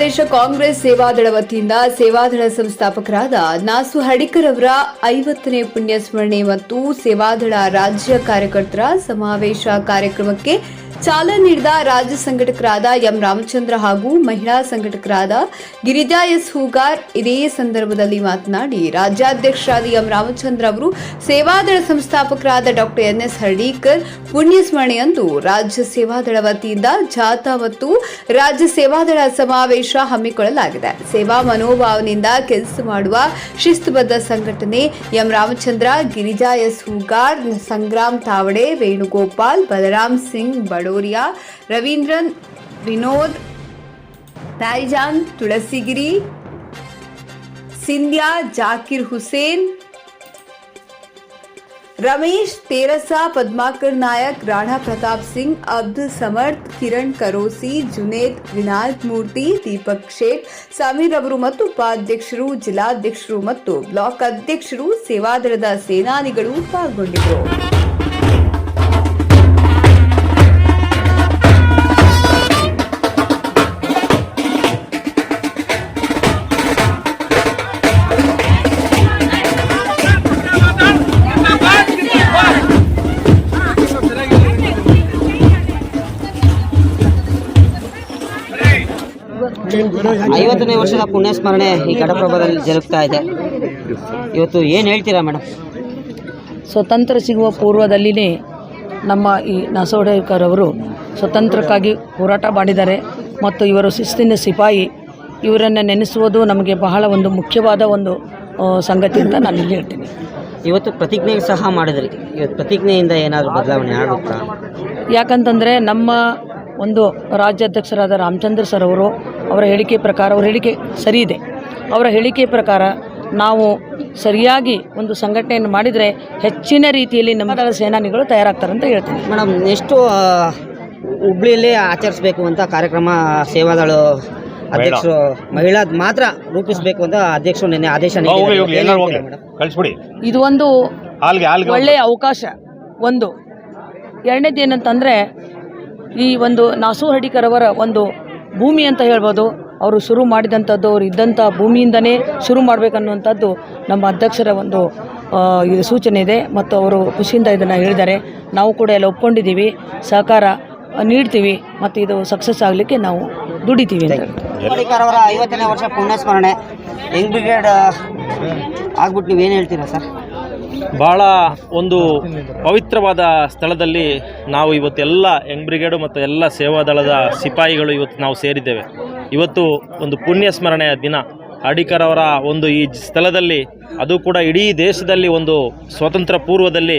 ಪ್ರದೇಶ ಕಾಂಗ್ರೆಸ್ ಸೇವಾದಳ ವತಿಯಿಂದ ಸೇವಾದಳ ಸಂಸ್ಥಾಪಕರಾದ ನಾಸು ಹಡಿಕರ್ ಅವರ ಐವತ್ತನೇ ಪುಣ್ಯಸ್ಮರಣೆ ಮತ್ತು ಸೇವಾದಳ ರಾಜ್ಯ ಕಾರ್ಯಕರ್ತರ ಸಮಾವೇಶ ಕಾರ್ಯಕ್ರಮಕ್ಕೆ ಚಾಲನೆ ನೀಡಿದ ರಾಜ್ಯ ಸಂಘಟಕರಾದ ಎಂ ರಾಮಚಂದ್ರ ಹಾಗೂ ಮಹಿಳಾ ಸಂಘಟಕರಾದ ಗಿರಿಜಾ ಎಸ್ ಹೂಗಾರ್ ಇದೇ ಸಂದರ್ಭದಲ್ಲಿ ಮಾತನಾಡಿ, ರಾಜ್ಯಾಧ್ಯಕ್ಷರಾದ ಎಂ ರಾಮಚಂದ್ರ ಅವರು ಸೇವಾದಳ ಸಂಸ್ಥಾಪಕರಾದ ಡಾಕ್ಟರ್ ಎನ್ ಎಸ್ ಹರ್ಡೀಕರ್ ಪುಣ್ಯ ಸ್ಮರಣೆಯಂದು ರಾಜ್ಯ ಸೇವಾದಳ ವತಿಯಿಂದ ಜಾಥಾ ಮತ್ತು ರಾಜ್ಯ ಸೇವಾದಳ ಸಮಾವೇಶ ಹಮ್ಮಿಕೊಳ್ಳಲಾಗಿದೆ. ಸೇವಾ ಮನೋಭಾವನೆಯಿಂದ ಕೆಲಸ ಮಾಡುವ ಶಿಸ್ತುಬದ್ಧ ಸಂಘಟನೆ ಎಂ ರಾಮಚಂದ್ರ, ಗಿರಿಜಾ ಎಸ್ ಹೂಗಾರ್, ಸಂಗ್ರಾಮ್ ತಾವಡೆ, ವೇಣುಗೋಪಾಲ್, ಬಲರಾಮ್ ಸಿಂಗ್ ಬಡೋರಿಯಾ ರವೀಂದ್ರನ್ ವಿನೋದ್ ತಾಯ್ಜಾನ್ ತುಳಸಿಗಿರಿ ಸಿಂಧ್ಯಾ ಜಾಕಿರ್ ಹುಸೇನ್ ರಮೇಶ್ ತೇರಸ ಪದ್ಮಾಕರ್ ನಾಯಕ್ ರಾಣಾ ಪ್ರತಾಪ್ ಸಿಂಗ್ ಅಬ್ದುಲ್ ಸಮರ್ಥ್ ಕಿರಣ್ ಕರೋಸಿ ಜುನೇದ್ ವಿನಾಯಕ್ ಮೂರ್ತಿ ದೀಪಕ್ ಶೇಖ್ ಸಮೀರ್ ಅವರು ಮತ್ತು ಉಪಾಧ್ಯಕ್ಷರು ಜಿಲ್ಲಾಧ್ಯಕ್ಷರು ಮತ್ತು ಬ್ಲಾಕ್ ಅಧ್ಯಕ್ಷರು ಸೇವಾದಳದ ಸೇನಾನಿಗಳು ಪಾಲ್ಗೊಂಡಿದ್ದರು ಐವತ್ತನೇ ವರ್ಷದ ಪುಣ್ಯ ಸ್ಮರಣೆ ಈ ಘಟಪ್ರಭಾದಲ್ಲಿ ಜರುಗ್ತಾ ಇದೆ. ಇವತ್ತು ಏನು ಹೇಳ್ತೀರಾ ಮೇಡಮ್ ಸ್ವತಂತ್ರ ಸಿಗುವ ಪೂರ್ವದಲ್ಲಿನೇ ನಮ್ಮ ಈ ನಸೋಡೇಕರ್ ಅವರು ಸ್ವತಂತ್ರಕ್ಕಾಗಿ ಹೋರಾಟ ಮಾಡಿದ್ದಾರೆ ಮತ್ತು ಇವರು ಶಿಸ್ತಿನ ಸಿಪಾಯಿ. ಇವರನ್ನು ನೆನೆಸುವುದು ನಮಗೆ ಬಹಳ ಒಂದು ಮುಖ್ಯವಾದ ಒಂದು ಸಂಗತಿ ಅಂತ ನಾನು ಇಲ್ಲಿ ಹೇಳ್ತೀನಿ. ಇವತ್ತು ಪ್ರತಿಜ್ಞೆ ಸಹ ಮಾಡಿದ್ರಿ. ಇವತ್ತು ಪ್ರತಿಜ್ಞೆಯಿಂದ ಏನಾದರೂ ಬದಲಾವಣೆ ಆಗುತ್ತಾ? ಯಾಕಂತಂದರೆ ನಮ್ಮ ಒಂದು ರಾಜ್ಯಾಧ್ಯಕ್ಷರಾದ ರಾಮಚಂದ್ರ ಸರ್ ಅವರು ಅವರ ಹೇಳಿಕೆ ಪ್ರಕಾರ ಅವರ ಹೇಳಿಕೆ ಸರಿ ಇದೆ. ಅವರ ಹೇಳಿಕೆ ಪ್ರಕಾರ ನಾವು ಸರಿಯಾಗಿ ಒಂದು ಸಂಘಟನೆಯನ್ನು ಮಾಡಿದರೆ ಹೆಚ್ಚಿನ ರೀತಿಯಲ್ಲಿ ನಮ್ಮ ದಳ ಸೇನಾನಿಗಳು ತಯಾರಾಗ್ತಾರೆ ಅಂತ ಹೇಳ್ತೀನಿ. ಮೇಡಮ್ ನೆಕ್ಸ್ಟು ಹುಬ್ಳಿಯಲ್ಲಿ ಆಚರಿಸಬೇಕು ಅಂತ ಕಾರ್ಯಕ್ರಮ ಸೇವಾದಳು ಅಧ್ಯಕ್ಷರು ಮಹಿಳಾ ಮಾತ್ರ ರೂಪಿಸಬೇಕು ಅಂತ ಅಧ್ಯಕ್ಷರು ನಿನ್ನೆ ಆದೇಶ ಇದು ಒಂದು ಒಳ್ಳೆಯ ಅವಕಾಶ. ಒಂದು. ಎರಡನೇದೇನಂತಂದರೆ ಈ ಒಂದು ನಾಸು ಹಡಿಕರವರ ಅವರ ಒಂದು ಭೂಮಿ ಅಂತ ಹೇಳ್ಬೋದು, ಅವರು ಶುರು ಮಾಡಿದಂಥದ್ದು, ಅವರು ಇದ್ದಂಥ ಭೂಮಿಯಿಂದನೇ ಶುರು ಮಾಡಬೇಕನ್ನುವಂಥದ್ದು ನಮ್ಮ ಅಧ್ಯಕ್ಷರ ಒಂದು ಇದು ಸೂಚನೆ ಇದೆ. ಮತ್ತು ಅವರು ಖುಷಿಯಿಂದ ಇದನ್ನು ಹೇಳಿದ್ದಾರೆ. ನಾವು ಕೂಡ ಎಲ್ಲ ಒಪ್ಕೊಂಡಿದ್ದೀವಿ. ಸಹಕಾರ ನೀಡ್ತೀವಿ. ಮತ್ತು ಇದು ಸಕ್ಸಸ್ ಆಗಲಿಕ್ಕೆ ನಾವು ದುಡಿತೀವಿ ಅಂತ ಅವರ ಐವತ್ತನೇ ವರ್ಷ ಪುಣ್ಯಸ್ಮರಣೆ. ಯಂಗ್ ಬ್ರಿಗೇಡ್ ಆಗ್ಬಿಟ್ಟು ಏನು ಹೇಳ್ತೀರಾ ಸರ್? ಬಹಳ ಒಂದು ಪವಿತ್ರವಾದ ಸ್ಥಳದಲ್ಲಿ ನಾವು ಇವತ್ತೆಲ್ಲ ಯಂಗ್ ಬ್ರಿಗೇಡು ಮತ್ತು ಎಲ್ಲ ಸೇವಾದಳದ ಸಿಪಾಯಿಗಳು ಇವತ್ತು ನಾವು ಸೇರಿದ್ದೇವೆ. ಇವತ್ತು ಒಂದು ಪುಣ್ಯ ಸ್ಮರಣೆಯ ದಿನ. ಅಡಿಕರ್ ಅವರ ಒಂದು ಈ ಸ್ಥಳದಲ್ಲಿ, ಅದು ಕೂಡ ಇಡೀ ದೇಶದಲ್ಲಿ ಒಂದು ಸ್ವಾತಂತ್ರ್ಯ ಪೂರ್ವದಲ್ಲಿ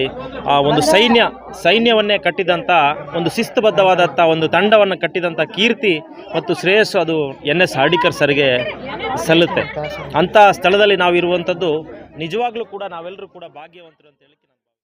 ಆ ಒಂದು ಸೈನ್ಯ, ಸೈನ್ಯವನ್ನೇ ಕಟ್ಟಿದಂಥ ಒಂದು ಶಿಸ್ತುಬದ್ಧವಾದಂಥ ಒಂದು ತಂಡವನ್ನು ಕಟ್ಟಿದಂಥ ಕೀರ್ತಿ ಮತ್ತು ಶ್ರೇಯಸ್ಸು ಅದು ಎನ್ ಎಸ್ ಅಡಿಕರ್ ಸರ್ಗೆ ಸಲ್ಲುತ್ತೆ. ಅಂಥ ಸ್ಥಳದಲ್ಲಿ ನಾವಿರುವಂಥದ್ದು ನಿಜವಾಗ್ಲೂ ಕೂಡ ನಾವೆಲ್ಲರೂ ಕೂಡ ಭಾಗ್ಯವಂತರು ಅಂತ ಹೇಳಿ